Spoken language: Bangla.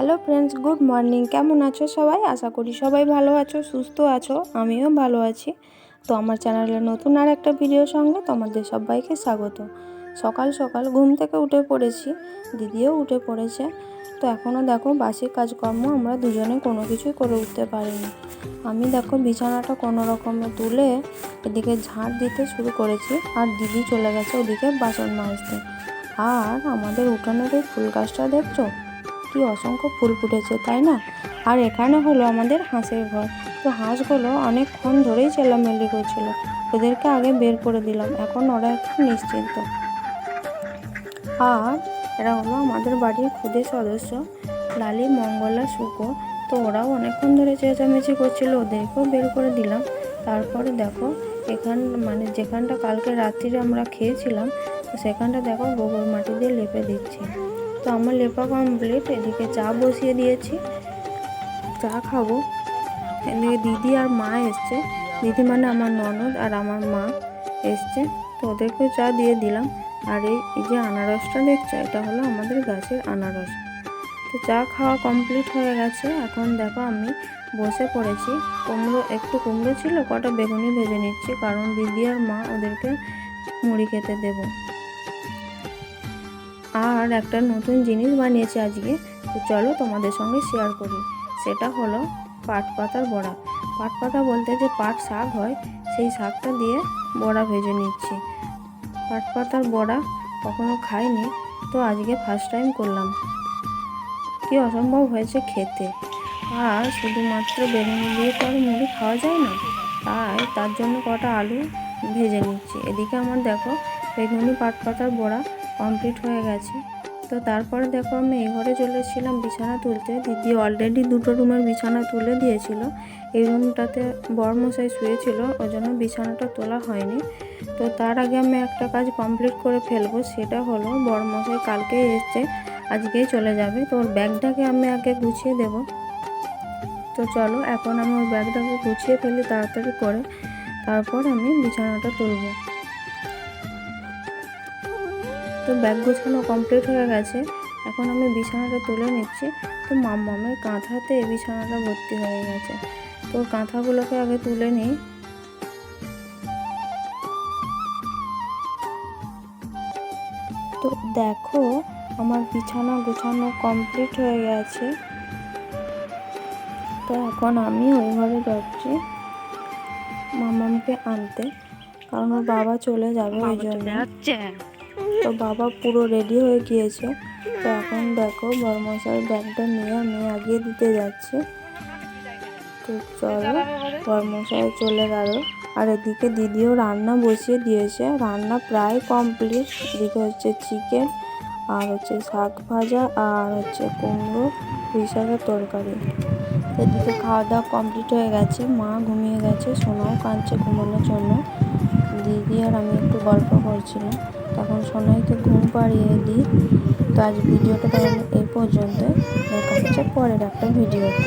হ্যালো ফ্রেন্ডস গুড মর্নিং কেমন আছো সবাই? আশা করি সবাই ভালো আছো, সুস্থ আছো, আমিও ভালো আছি। তো আমার চ্যানেলে নতুন আর একটা ভিডিওর সঙ্গে তোমাদের সবাইকে স্বাগত। সকাল সকাল ঘুম থেকে উঠে পড়েছি, দিদিও উঠে পড়েছে। তো এখনও দেখো বাসি কাজকর্ম আমরা দুজনে কোনো কিছুই করে উঠতে পারিনি। আমি দেখো বিছানাটা কোনো রকমে তুলে এদিকে ঝাড় দিতে শুরু করেছি আর দিদি চলে গেছে ওদিকে বাসন মাজতে। আর আমাদের উঠোনের এই ফুল গাছটা দেখছ? কি অসংখ্য ফুল ফুটেছে, তাই না? আর এখানে হলো আমাদের হাঁসের ঘর। তো হাঁসগুলো অনেকক্ষণ ধরেই চেলামেলি করছিল ওদেরকে আগে বের করে দিলাম। এখন ওরা একটু নিশ্চিন্ত। আর এরা হলো আমাদের বাড়ির খুদে সদস্য, লালি, মঙ্গলা শুকো তো ওরাও অনেকক্ষণ ধরে চেঁচামেচি করছিল, ওদেরকেও বের করে দিলাম। তারপরে দেখো, এখান মানে যেখানটা কালকে রাত্রিরে আমরা খেয়েছিলাম সেখানটা দেখো গোবর মাটি দিয়ে লেপে দিচ্ছি। তো আমার লেপা কমপ্লিট এদিকে চা বসিয়ে দিয়েছি। চা খাব। এদিকে দিদি আর মা এসছে। দিদি মানে আমার ননদ আর আমার মা এসছে। তো ওদেরকেও চা দিয়ে দিলাম। আর এই যে আনারসটা দেখছ, এটা হলো আমাদের গাছের আনারস। তো চা খাওয়া কমপ্লিট হয়ে গেছে। এখন দেখো আমি বসে পড়েছি। কুমড়ো, একটু কুমড়ো ছিল, কটা বেগুনি ভেজে নিচ্ছি, কারণ দিদি আর মা ওদেরকে মুড়ি খেতে দেবো। আর একটা নতুন জিনিস বানিয়েছি আজকে, তো চলো তোমাদের সঙ্গে শেয়ার করি। সেটা হলো পাট পাতার বড়া। পাট পাতা বলতে যে পাট শাক হয়, সেই শাকটা দিয়ে বড়া ভেজে নিচ্ছি। পাট পাতার বড়া কখনো খাইনি, তো আজকে ফার্স্ট টাইম করলাম। কি অসম্ভব হয়েছে খেতে। আর শুধুমাত্র বেগুন দিয়ে তো আর মুড়ি খাওয়া যায় না, তাই তার জন্য কটা আলু ভেজে নিচ্ছি। এদিকে আমার দেখো, বেগুনি পাট পাতার বড়া কমপ্লিট হয়ে গেছে। তো তারপরে দেখো আমি এই ঘরে চলে এসেছিলাম বিছানা তুলতে। দিদি অলরেডি দুটো রুমের বিছানা তুলে দিয়েছিল। এই রুমটাতে বরমশাই শুয়েছিল ওই জন্য বিছানাটা তোলা হয়নি। তো তার আগে আমি একটা কাজ কমপ্লিট করে ফেলব, সেটা হলো বরমশাই কালকেই এসছে, আজকেই চলে যাবে। তো ওর ব্যাগটাকে আমি আগে গুছিয়ে দেব। তো চলো, এখন আমি ওর ব্যাগটাকে গুছিয়ে ফেলি তাড়াতাড়ি করে। তারপর আমি বিছানাটা তুলবো। তো ব্যাগ গোছানো কমপ্লিট হয়ে গেছে। এখন আমি বিছানাটা তুলে নিচ্ছি। তো মামের কাঁথাতে বিছানাটা ভর্তি হয়ে গেছে। তো কাঁথাগুলোকে আগে তুলে নিই। তো দেখো আমার বিছানা গোছানো কমপ্লিট হয়ে গেছে। তো এখন আমি ওই ঘরে যাচ্ছি মামামকে আনতে। কারণ ওর বাবা চলে যাবে ওই জন্য। তো বাবা পুরো রেডি হয়ে গিয়েছে। তো এখন দেখো বরমশাই ব্যাগটা নিয়ে আমি আগিয়ে দিতে যাচ্ছি। তো চলো বরমশাই চলে গেল। আর এদিকে দিদিও রান্না বসিয়ে দিয়েছে। রান্না প্রায় কমপ্লিট এদিকে হচ্ছে চিকেন আর হচ্ছে শাক ভাজা, আর হচ্ছে কুমড়ো শাকের তরকারি। এদিকে খাওয়া দাওয়া কমপ্লিট হয়ে গেছে। মা ঘুমিয়ে গেছে। সোনাও কাঁদছে ঘুমানোর জন্য। দিদি আর আমি একটু গল্প করছিলাম। তখন সোনাইকে ঘুম পাড়িয়ে দিই। তো আজ ভিডিওটা তাহলে এই পর্যন্ত দেখা হচ্ছে পরের একটা ভিডিওতে।